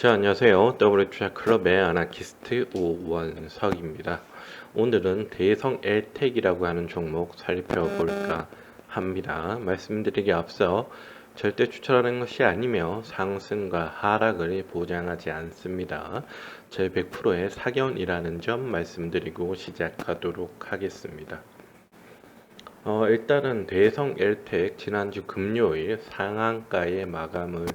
자, 안녕하세요. WTR 클럽의 아나키스트 오원석입니다. 오늘은 대성 엘텍이라고 하는 종목 살펴볼까 합니다. 말씀드리기 앞서 절대 추천하는 것이 아니며 상승과 하락을 보장하지 않습니다. 제 100%의 사견이라는 점 말씀드리고 시작하도록 하겠습니다. 어, 일단은 대성 엘텍 지난주 금요일 상한가에 마감을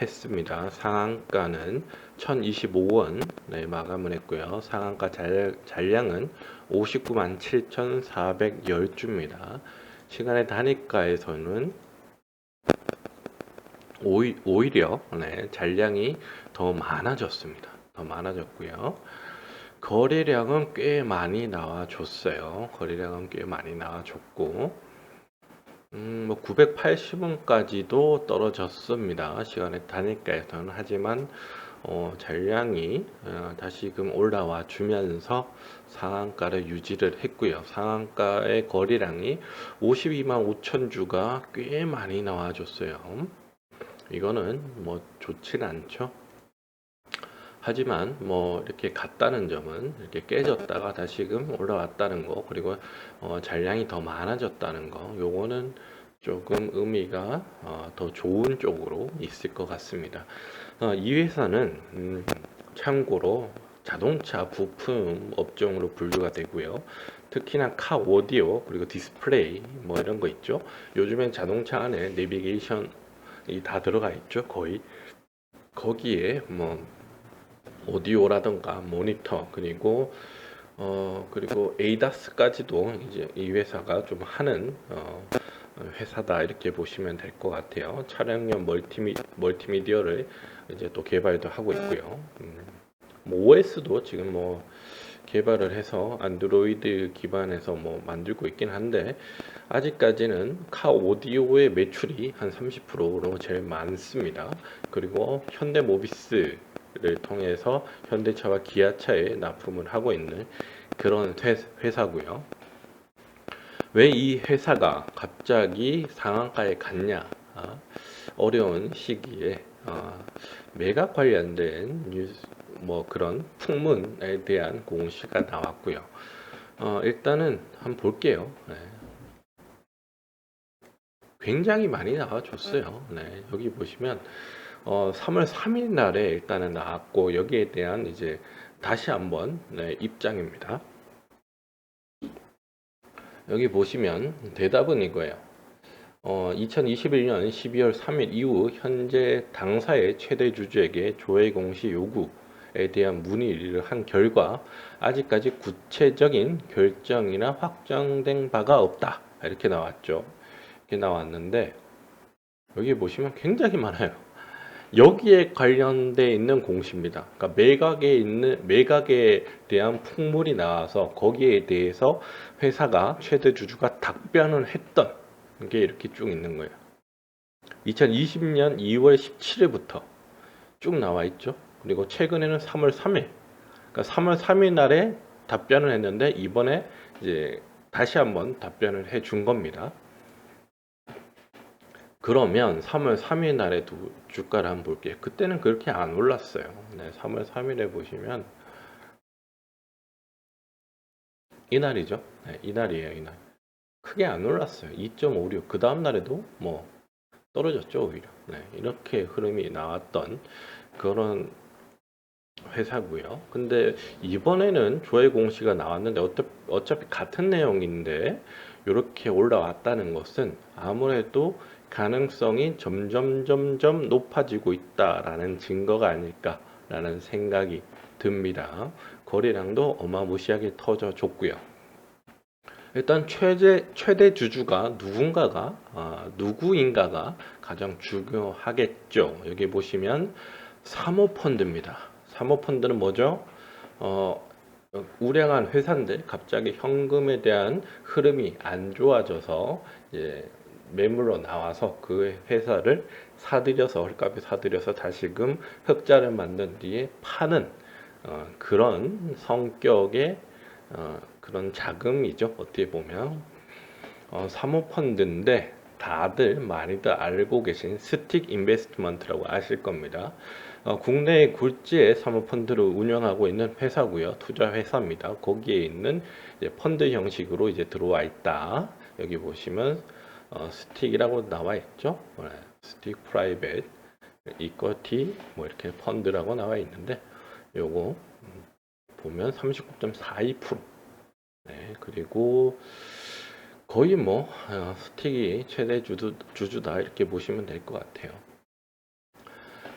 했습니다. 상한가는 1025원 네, 마감을 했고요. 상한가 잘, 잔량은 59만 7,410주입니다. 시간의 단위가에서는 오히, 오히려 네, 잔량이 더 많아졌습니다. 더 많아졌고요. 거래량은 꽤 많이 나와줬어요. 거래량은 꽤 많이 나와줬고 음, 뭐 980원까지도 떨어졌습니다. 시간의 단위가에서는 하지만 어, 잔량이 어, 다시금 올라와 주면서 상한가를 유지를 했고요. 상한가의 거래량이 52만 5천 주가 꽤 많이 나와줬어요. 이거는 뭐 좋진 않죠. 하지만 뭐 이렇게 갔다는 점은 이렇게 깨졌다가 다시금 올라왔다는 거 그리고 어, 잔량이 더 많아졌다는 거 요거는 조금 의미가 어, 더 좋은 쪽으로 있을 것 같습니다. 어, 이 회사는 음, 참고로 자동차 부품 업종으로 분류가 되고요. 특히나 카 오디오 그리고 디스플레이 뭐 이런 거 있죠. 요즘엔 자동차 안에 내비게이션이 다 들어가 있죠. 거의 거기에 뭐 오디오라든가 모니터 그리고 어 그리고 에이다스까지도 이제 이 회사가 좀 하는 어 회사다 이렇게 보시면 될 것 같아요. 촬영용 멀티미 멀티미디어를 이제 또 개발도 하고 있고요. 음, 뭐 OS도 지금 뭐 개발을 해서 안드로이드 기반에서 뭐 만들고 있긴 한데 아직까지는 카 오디오의 매출이 한 30%로 제일 많습니다. 그리고 현대모비스 를 통해서 현대차와 기아차에 납품을 하고 있는 그런 회사고요. 왜 이 회사가 갑자기 상한가에 갔냐? 아, 어려운 시기에 아, 매각 관련된 뉴스, 뭐 그런 풍문에 대한 공시가 나왔고요. 어, 일단은 한번 볼게요. 네. 굉장히 많이 나와줬어요. 네, 여기 보시면 어, 3월 3일 날에 일단은 나왔고 여기에 대한 이제 다시 한번 네, 입장입니다. 여기 보시면 대답은 이거예요. 어, 2021년 12월 3일 이후 현재 당사의 최대 주주에게 조회 공시 요구에 대한 문의를 한 결과 아직까지 구체적인 결정이나 확정된 바가 없다 이렇게 나왔죠. 이렇게 나왔는데 여기 보시면 굉장히 많아요. 여기에 관련돼 있는 공시입니다. 그러니까 매각에 있는 매각에 대한 풍물이 나와서 거기에 대해서 회사가 최대 주주가 답변을 했던 게 이렇게 쭉 있는 거예요. 2020년 2월 17일부터 쭉 나와 있죠. 그리고 최근에는 3월 3일. 그러니까 3월 3일 날에 답변을 했는데 이번에 이제 다시 한번 답변을 해 준 겁니다. 그러면 3월 3일 날에 두, 주가를 한번 볼게요. 그때는 그렇게 안 올랐어요. 네, 3월 3일에 보시면 이날이죠. 네, 이날이에요, 이날. 크게 안 올랐어요. 2.56. 그 다음 날에도 뭐 떨어졌죠, 오히려. 네, 이렇게 흐름이 나왔던 그런 회사고요. 근데 이번에는 조회 공시가 나왔는데 어차피, 어차피 같은 내용인데 이렇게 올라왔다는 것은 아무래도 가능성이 점점 점점 높아지고 있다라는 증거가 아닐까라는 생각이 듭니다. 거래량도 어마무시하게 터져줬고요. 일단 최대 최대 주주가 누군가가 아, 누구인가가 가장 중요하겠죠. 여기 보시면 사모펀드입니다. 사모펀드는 뭐죠? 어, 우량한 회사인데 갑자기 현금에 대한 흐름이 안 좋아져서 이제 매물로 나와서 그 회사를 사들여서 헐값에 사들여서 다시금 흑자를 만든 뒤에 파는 어, 그런 성격의 어, 그런 자금이죠 어떻게 보면 어, 사모펀드인데 다들 많이들 알고 계신 스틱 인베스트먼트라고 아실 겁니다 어, 국내 굴지의 사모펀드를 운영하고 있는 회사고요. 투자 회사입니다. 거기에 있는 펀드 형식으로 이제 들어와 있다. 여기 보시면 어, 스틱이라고 나와 있죠. 네, 스틱 프라이빗 이쿼티 뭐 이렇게 펀드라고 나와 있는데 요거 음, 보면 39.42% 네, 그리고 거의 뭐 어, 스틱이 최대 주주, 주주다 이렇게 보시면 될 것 같아요.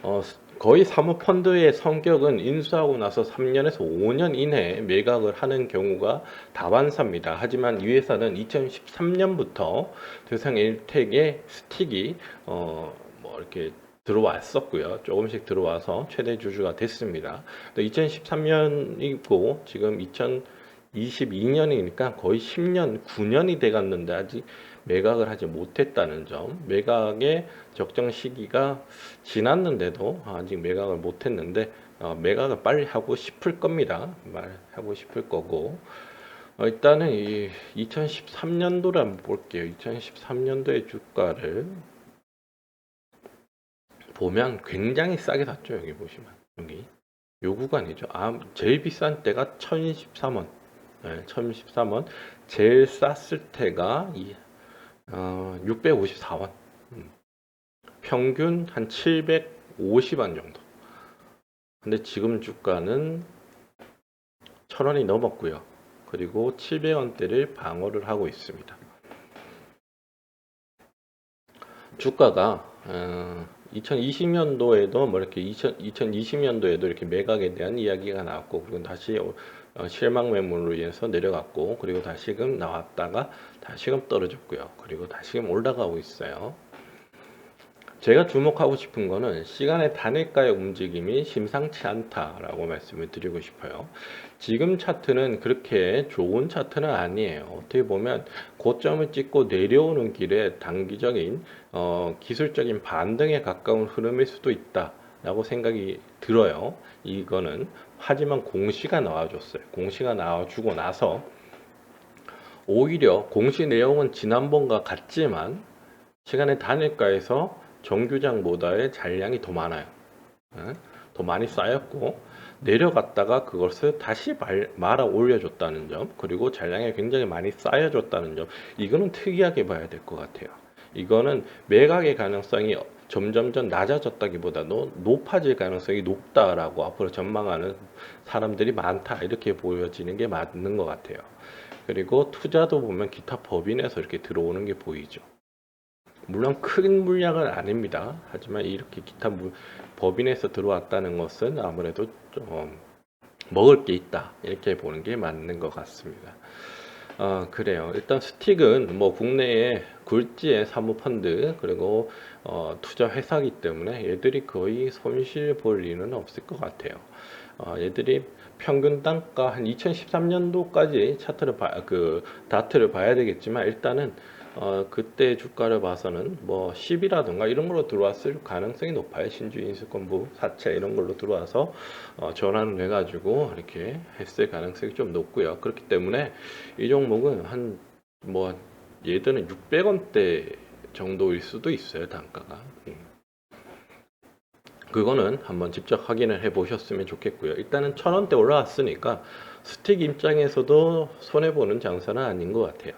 어, 스- 거의 사모펀드의 성격은 인수하고 나서 3년에서 5년 이내에 매각을 하는 경우가 다반사입니다. 하지만 이 회사는 2013년부터 대상 일택의 스틱이 어, 뭐 이렇게 들어왔었고요. 조금씩 들어와서 최대 주주가 됐습니다. 2013년이고 지금 2022년이니까 거의 10년, 9년이 돼갔는데 아직 매각을 하지 못했다는 점. 매각의 적정 시기가 지났는데도 아직 매각을 못했는데 어, 매각을 빨리 하고 싶을 겁니다. 말 하고 싶을 거고. 어, 일단은 이 2013년도를 한번 볼게요. 2013년도의 주가를 보면 굉장히 싸게 샀죠. 여기 보시면 여기 요 구간이죠. 아, 제일 비싼 때가 1013원. 네, 1013원. 제일 쌌을 때가 이 어, 654원. 음. 평균 한 750원 정도. 근데 지금 주가는 1000원이 넘었고요. 그리고 700원대를 방어를 하고 있습니다. 주가가 어, 2020년도에도 뭐 이렇게 2000, 2020년도에도 이렇게 매각에 대한 이야기가 나왔고 그리고 다시 어, 실망 매물로 인해서 내려갔고 그리고 다시금 나왔다가 다시금 떨어졌고요. 그리고 다시금 올라가고 있어요. 제가 주목하고 싶은 거는 시간의 단일가의 움직임이 심상치 않다라고 말씀을 드리고 싶어요. 지금 차트는 그렇게 좋은 차트는 아니에요. 어떻게 보면 고점을 찍고 내려오는 길에 단기적인 어, 기술적인 반등에 가까운 흐름일 수도 있다 라고 생각이 들어요. 이거는 하지만 공시가 나와줬어요. 공시가 나와주고 나서 오히려 공시 내용은 지난번과 같지만 시간의 단일가에서 정규장보다의 잔량이 더 많아요. 예? 더 많이 쌓였고 내려갔다가 그것을 다시 말, 말아 올려줬다는 점 그리고 잔량이 굉장히 많이 쌓여줬다는 점 이거는 특이하게 봐야 될 것 같아요. 이거는 매각의 가능성이 점점점 낮아졌다기보다도 높아질 가능성이 높다라고 앞으로 전망하는 사람들이 많다 이렇게 보여지는 게 맞는 것 같아요. 그리고 투자도 보면 기타 법인에서 이렇게 들어오는 게 보이죠. 물론 큰 물량은 아닙니다. 하지만 이렇게 기타 물, 법인에서 들어왔다는 것은 아무래도 좀 먹을 게 있다 이렇게 보는 게 맞는 것 같습니다. 어, 그래요. 일단 스틱은 뭐 국내에 굴지의 사모펀드 그리고 어, 투자 회사기 때문에 얘들이 거의 손실 볼 일은 없을 것 같아요. 어, 얘들이 평균 단가 한 2013년도까지 차트를 봐, 그 다트를 봐야 되겠지만 일단은 어, 그때 주가를 봐서는 뭐 10이라든가 이런 걸로 들어왔을 가능성이 높아요. 신주 인수권부 사채 이런 걸로 들어와서 어, 전환을 해가지고 이렇게 했을 가능성이 좀 높고요. 그렇기 때문에 이 종목은 한뭐 얘들은 600원대 정도일 수도 있어요. 단가가. 음. 그거는 한번 직접 확인을 해 보셨으면 좋겠고요. 일단은 천 원대 올라왔으니까 스틱 입장에서도 손해 보는 장사는 아닌 것 같아요.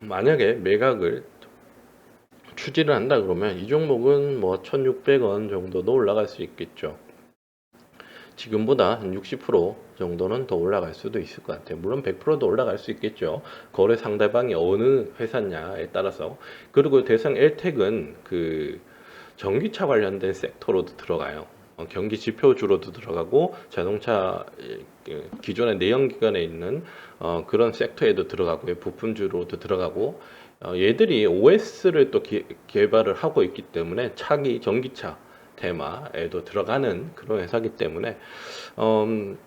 만약에 매각을 추진을 한다 그러면 이 종목은 뭐 1,600원 정도도 올라갈 수 있겠죠. 지금보다 한 60% 정도는 더 올라갈 수도 있을 것 같아요. 물론 100%도 올라갈 수 있겠죠. 거래 상대방이 어느 회사냐에 따라서. 그리고 대상 엘텍은 그 전기차 관련된 섹터로도 들어가요. 어, 경기 지표주로도 들어가고 자동차 그 기존의 내연기관에 있는 어, 그런 섹터에도 들어가고요. 부품주로도 들어가고 어, 얘들이 OS를 또 기- 개발을 하고 있기 때문에 차기 전기차 테마에도 들어가는 그런 회사기 때문에 음,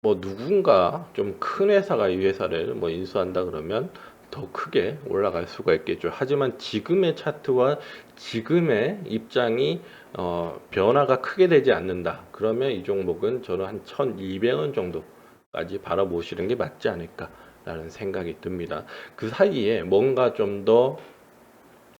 뭐 누군가 좀 큰 회사가 이 회사를 뭐 인수한다 그러면 더 크게 올라갈 수가 있겠죠. 하지만 지금의 차트와 지금의 입장이 어, 변화가 크게 되지 않는다. 그러면 이 종목은 저는 한 1,200원 정도까지 바라보시는 게 맞지 않을까라는 생각이 듭니다. 그 사이에 뭔가 좀더